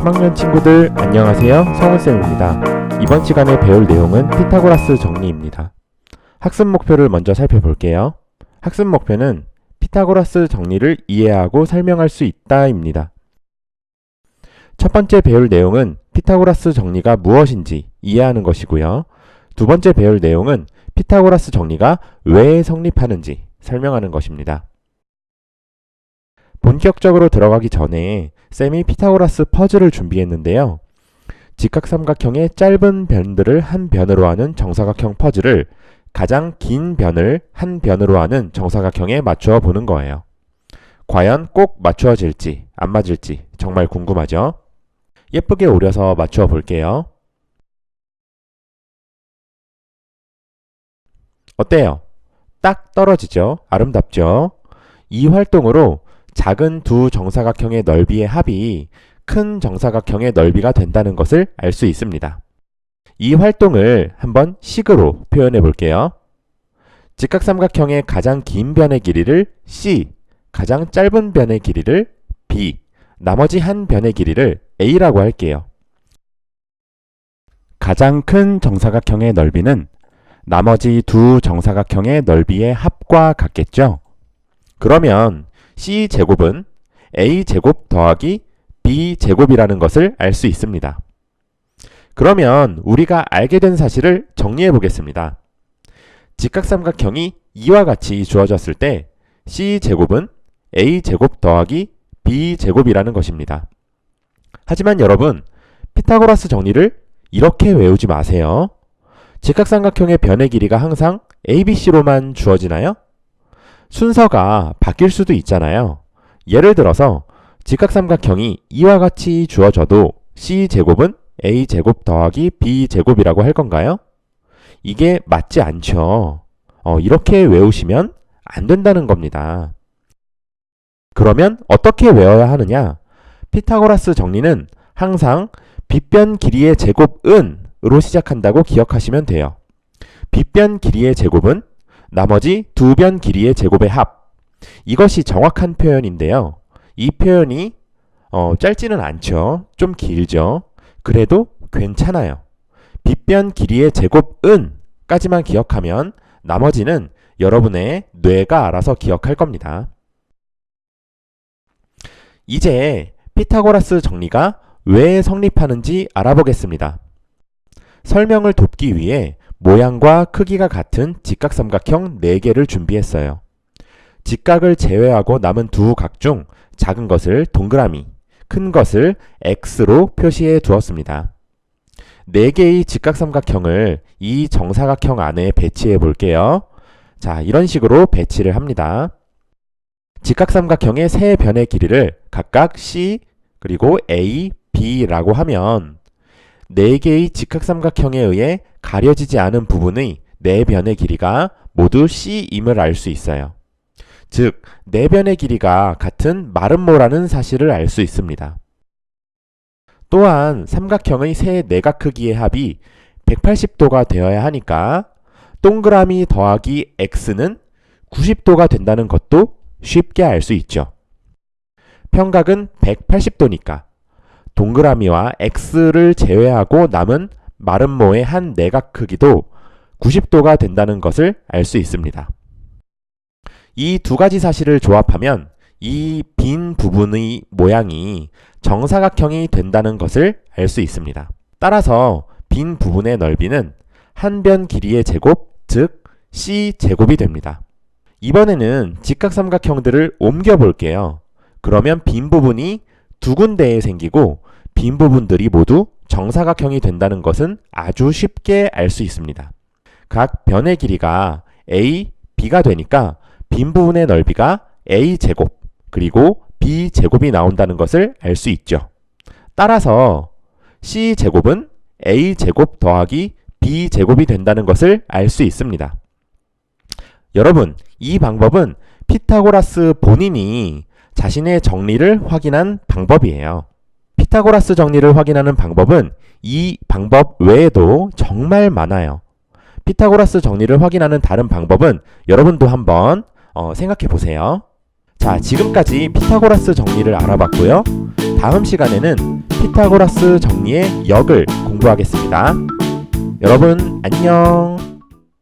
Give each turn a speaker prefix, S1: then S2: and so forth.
S1: 3학년 친구들 안녕하세요. 성훈쌤입니다. 이번 시간에 배울 내용은 피타고라스 정리입니다. 학습 목표를 먼저 살펴볼게요. 학습 목표는 피타고라스 정리를 이해하고 설명할 수 있다입니다. 첫 번째 배울 내용은 피타고라스 정리가 무엇인지 이해하는 것이고요. 두 번째 배울 내용은 피타고라스 정리가 왜 성립하는지 설명하는 것입니다. 본격적으로 들어가기 전에 쌤이 피타고라스 퍼즐을 준비했는데요. 직각삼각형의 짧은 변들을 한 변으로 하는 정사각형 퍼즐을 가장 긴 변을 한 변으로 하는 정사각형에 맞추어 보는 거예요. 과연 꼭 맞추어질지 안 맞을지 정말 궁금하죠? 예쁘게 오려서 맞추어 볼게요. 어때요? 딱 떨어지죠? 아름답죠? 이 활동으로 작은 두 정사각형의 넓이의 합이 큰 정사각형의 넓이가 된다는 것을 알 수 있습니다. 이 활동을 한번 식으로 표현해 볼게요. 직각삼각형의 가장 긴 변의 길이를 C, 가장 짧은 변의 길이를 B, 나머지 한 변의 길이를 A라고 할게요. 가장 큰 정사각형의 넓이는 나머지 두 정사각형의 넓이의 합과 같겠죠? 그러면 C 제곱은 A 제곱 더하기 B 제곱이라는 것을 알 수 있습니다. 그러면 우리가 알게 된 사실을 정리해 보겠습니다. 직각삼각형이 이와 같이 주어졌을 때 C 제곱은 A 제곱 더하기 B 제곱이라는 것입니다. 하지만 여러분, 피타고라스 정리를 이렇게 외우지 마세요. 직각삼각형의 변의 길이가 항상 ABC로만 주어지나요? 순서가 바뀔 수도 있잖아요. 예를 들어서 직각삼각형이 이와 같이 주어져도 C제곱은 A제곱 더하기 B제곱이라고 할 건가요? 이게 맞지 않죠. 어, 이렇게 외우시면 안 된다는 겁니다. 그러면 어떻게 외워야 하느냐? 피타고라스 정리는 항상 빗변 길이의 제곱은 으로 시작한다고 기억하시면 돼요. 빗변 길이의 제곱은 나머지 두 변 길이의 제곱의 합. 이것이 정확한 표현인데요. 이 표현이 어, 짧지는 않죠. 좀 길죠. 그래도 괜찮아요. 빗변 길이의 제곱은 까지만 기억하면 나머지는 여러분의 뇌가 알아서 기억할 겁니다. 이제 피타고라스 정리가 왜 성립하는지 알아보겠습니다. 설명을 돕기 위해 모양과 크기가 같은 직각삼각형 4개를 준비했어요. 직각을 제외하고 남은 두 각 중 작은 것을 동그라미, 큰 것을 X로 표시해 두었습니다. 4개의 직각삼각형을 이 정사각형 안에 배치해 볼게요. 자, 이런 식으로 배치를 합니다. 직각삼각형의 세 변의 길이를 각각 C 그리고 A, B라고 하면 4개의 직각삼각형에 의해 가려지지 않은 부분의 4변의 길이가 모두 C임을 알 수 있어요. 즉, 4변의 길이가 같은 마름모라는 사실을 알 수 있습니다. 또한 삼각형의 세 내각 크기의 합이 180도가 되어야 하니까 동그라미 더하기 x는 90도가 된다는 것도 쉽게 알 수 있죠. 평각은 180도니까 동그라미와 x를 제외하고 남은 마름모의 한 내각 크기도 90도가 된다는 것을 알 수 있습니다. 이 두 가지 사실을 조합하면 이 빈 부분의 모양이 정사각형이 된다는 것을 알 수 있습니다. 따라서 빈 부분의 넓이는 한 변 길이의 제곱, 즉 c 제곱이 됩니다. 이번에는 직각삼각형들을 옮겨 볼게요. 그러면 빈 부분이 두 군데에 생기고 빈 부분들이 모두 정사각형이 된다는 것은 아주 쉽게 알 수 있습니다. 각 변의 길이가 a, b가 되니까 빈 부분의 넓이가 a 제곱 그리고 b 제곱이 나온다는 것을 알 수 있죠. 따라서 c 제곱은 a 제곱 더하기 b 제곱이 된다는 것을 알 수 있습니다. 여러분, 이 방법은 피타고라스 본인이 자신의 정리를 확인한 방법이에요. 피타고라스 정리를 확인하는 방법은 이 방법 외에도 정말 많아요. 피타고라스 정리를 확인하는 다른 방법은 여러분도 한번 어, 생각해 보세요. 자, 지금까지 피타고라스 정리를 알아봤고요. 다음 시간에는 피타고라스 정리의 역을 공부하겠습니다. 여러분 안녕.